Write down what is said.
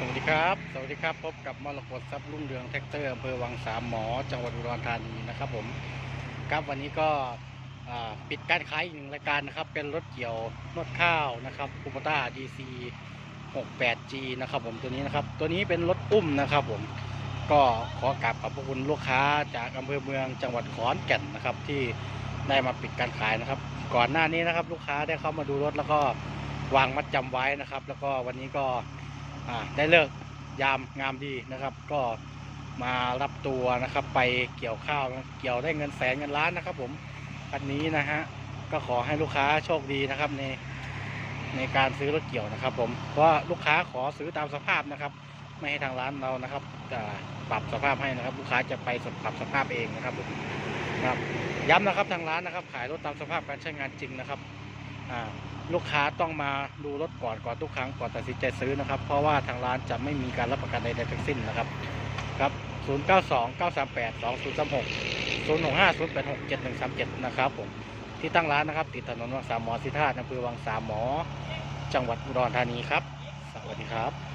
สวัสดีครับ สวัสดีครับ พบกับมรกตทรัพย์รุ่งเรืองแท็กเตอร์อำเภอวังสามหมอ จังหวัดอุดรธานีนะครับผม ครับวันนี้ก็ปิดการขายอีกหนึ่งรายการนะครับ เป็นรถเกี่ยวนวดข้าวนะครับคูปต้า DC 68G นะครับผมตัวนี้นะครับ ตัวนี้เป็นรถอุ้มนะครับผม ก็ขอกราบขอบพระคุณลูกค้าจากอำเภอเมืองจังหวัดขอนแก่นนะครับ ที่ได้มาปิดการขายนะครับ ก่อนหน้านี้นะครับ ลูกค้าได้เข้ามาดูรถแล้วก็วางมัดจำไว้นะครับ แล้วก็วันนี้ก็ ได้เลิกยามงามดีนะครับ ก็มารับตัวนะครับ ไปเกี่ยวข้าวเกี่ยวได้เงินแสนเงินล้านนะครับ ผมคันนี้นะฮะก็ขอให้ลูกค้าโชคดีนะครับในในการซื้อรถเกี่ยวนะครับ ผมเพราะลูกค้าขอซื้อตามสภาพนะครับ ไม่ให้ทางร้านเรานะครับจะปรับสภาพให้นะครับ ลูกค้าจะไปปรับสภาพเองนะครับผมนะครับย้ำนะครับทางร้านนะครับ ขายรถตามสภาพการใช้งานจริงนะครับ ลูกค้าต้องมาดูรถก่อนก่อนทุกครั้งก่อนตัดสินใจซื้อนะครับ เพราะว่าทางร้านจะไม่มีการรับประกันใดๆทั้งสิ้นนะครับครับ 092 938 2036 065 086 7137 นะครับผมที่ตั้งร้านนะครับ ติดถนนวังสามหมอสิทธาอำเภอวังสามหมอ จังหวัดอุดรธานีครับ สวัสดีครับ